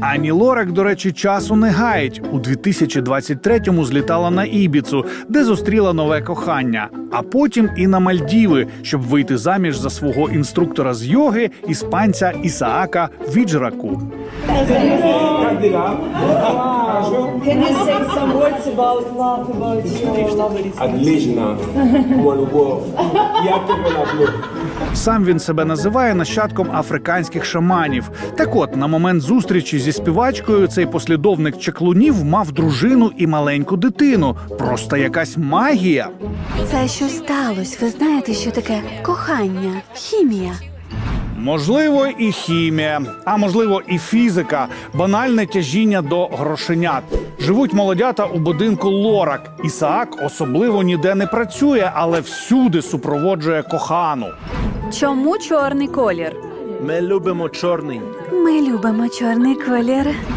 Ані Лорак, до речі, часу не гаїть. У 2023-му злітала на Ібіцу, де зустріла нове кохання. А потім і на Мальдіви, щоб вийти заміж за свого інструктора з йоги, іспанця Ісаака Віджраку. Отлично. Я тебе люблю. Сам він себе називає нащадком африканських шаманів. Так от, на момент зустрічі зі співачкою цей послідовник чаклунів мав дружину і маленьку дитину. Просто якась магія. Це що сталося? Ви знаєте, що таке кохання, хімія. Можливо, і хімія, а можливо, і фізика, банальне тяжіння до грошенят. Живуть молодята у будинку Лорак. Ісаак особливо ніде не працює, але всюди супроводжує кохану. Чому чорний колір? Ми любимо чорний. Ми любимо чорний колір.